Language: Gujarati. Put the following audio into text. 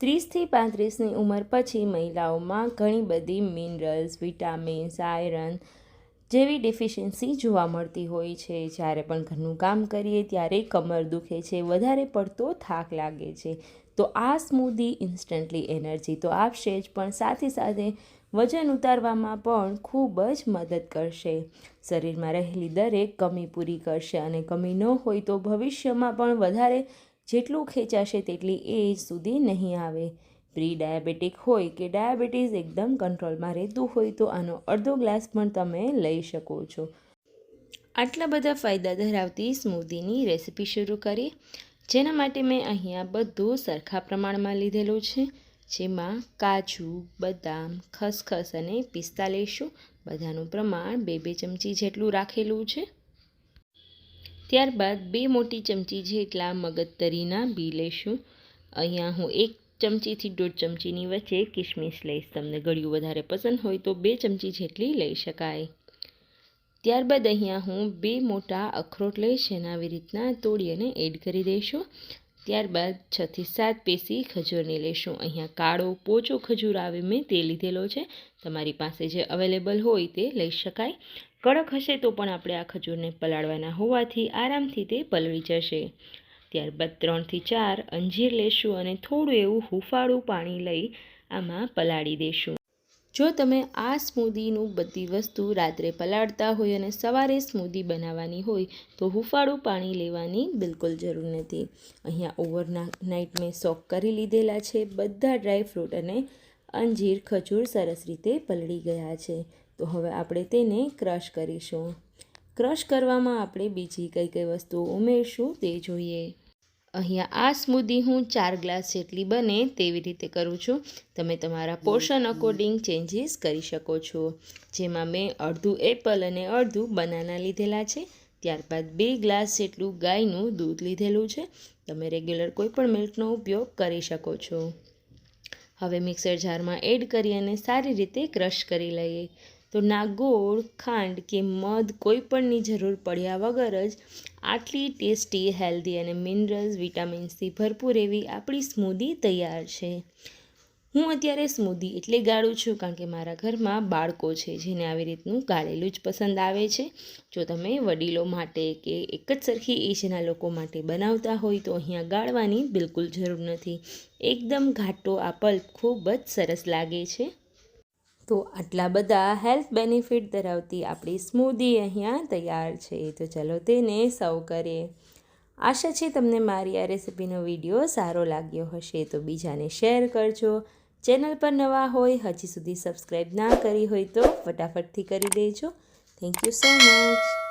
ત્રીસથી પાંત્રીસની ઉંમર પછી મહિલાઓમાં ઘણી બધી મિનરલ્સ, વિટામિન્સ, આયરન જેવી ડિફિશિયન્સી જોવા મળતી હોય છે. જ્યારે પણ ઘરનું કામ કરીએ ત્યારે કમર દુખે છે, વધારે પડતો થાક લાગે છે. તો આ સ્મૂધી ઇન્સ્ટન્ટલી એનર્જી તો આપશે જ, પણ સાથે સાથે વજન ઉતારવામાં પણ ખૂબ જ મદદ કરશે. શરીરમાં રહેલી દરેક કમી પૂરી કરશે અને કમી ન હોય તો ભવિષ્યમાં પણ વધારે જેટલું ખેંચાશે તેટલી એજ સુધી નહીં આવે. પ્રી ડાયાબિટીક હોય કે ડાયાબિટીસ એકદમ કંટ્રોલમાં રહેતું હોય તો આનો અડધો ગ્લાસ પણ તમે લઈ શકો છો. આટલા બધા ફાયદા ધરાવતી સ્મૂધીની રેસિપી શરૂ કરીએ જેના માટે મેં અહીંયા બધું સરખા પ્રમાણમાં લીધેલું છે. જેમાં કાજુ, બદામ, ખસખસ અને પિસ્તા લઈશું બધાનું પ્રમાણ બે બે ચમચી જેટલું રાખેલું છે. ત્યારબાદ બે મોટી ચમચી જેટલા મગજતરીના બી લઈશું અહીંયા હું એક ચમચીથી દોઢ ચમચીની વચ્ચે કિશમિશ લઈશ. તમને ગળ્યું વધારે પસંદ હોય તો બે ચમચી જેટલી લઈ શકાય. ત્યારબાદ અહીંયા હું બે મોટા અખરોટ લઈશ. એને આવી રીતના તોડી અને એડ કરી દઈશું. ત્યારબાદ છથી સાત પેસી ખજૂરની લઈશું અહીંયા કાળો પોચો ખજૂર આવે મેં તે લીધેલો છે. તમારી પાસે જે અવેલેબલ હોય તે લઈ શકાય. કડક હશે તો પણ આપણે આ ખજૂરને પલાળવાના હોવાથી આરામથી તે પલળી જશે. ત્યારબાદ ત્રણથી ચાર અંજીર લેશું અને થોડું એવું હુંફાળું પાણી લઈ આમાં પલાળી દેશું. જો તમે આ સ્મૂદીનું બધી વસ્તુ રાત્રે પલાળતા હોય અને સવારે સ્મૂદી બનાવવાની હોય, તો હુફાળું પાણી લેવાની બિલકુલ જરૂર નથી. અહીંયા ઓવરના નાઇટ મેં સોક કરી લીધેલા છે. બધા ડ્રાય ફ્રૂટ અને અંજીર ખજૂર સરસ રીતે પલળી ગયા છે. તો હવે આપણે તેને ક્રશ કરીશું. ક્રશ કરવામાં આપણે બીજી કઈ કઈ વસ્તુઓ ઉમેરશું તે જોઈએ. અહીંયા આ સ્મૂદી હું ચાર ગ્લાસ જેટલી બને તેવી રીતે કરું છું. તમે તમારા પોર્શન અકોર્ડિંગ ચેન્જીસ કરી શકો છો. જેમાં મેં અડધું એપલ અને અડધું બનાના લીધેલા છે. ત્યારબાદ બે ગ્લાસ જેટલું ગાયનું દૂધ લીધેલું છે. તમે રેગ્યુલર કોઈપણ મિલ્કનો ઉપયોગ કરી શકો છો. હવે મિક્સર જારમાં એડ કરી અને સારી રીતે ક્રશ કરી લઈએ. તો ના ગોળ ખાંડ કે મધ કોઈ પણની જરૂર પડ્યા વગર જ આટલી ટેસ્ટી, હેલ્ધી અને મિનરલ્સ વિટામિન્સથી ભરપૂર એવી આપણી સ્મૂદી તૈયાર છે. હું અત્યારે સ્મૂદી એટલે ગાળું છું કારણ કે મારા ઘરમાં બાળકો છે જેને આવી રીતનું ગાળેલું જ પસંદ આવે છે. જો તમે વડીલો માટે કે એક જ સરખી એજના લોકો માટે બનાવતા હોય તો અહીંયા ગાળવાની બિલકુલ જરૂર નથી. એકદમ ઘાટો આ પલ્પ ખૂબ જ સરસ લાગે છે. તો આટલા બધા હેલ્થ બેનિફિટ ધરાવતી આપણી સ્મૂધી અહીંયા તૈયાર છે. તો ચલો તેને સર્વ કરીએ. આશા છે તમને મારી આ રેસિપીનો વીડિયો સારો લાગ્યો હશે. તો બીજાને શેર કરજો. ચેનલ પર નવા હોય, હજી સુધી સબસ્ક્રાઈબ ના કરી હોય તો ફટાફટથી કરી દેજો. Thank you so much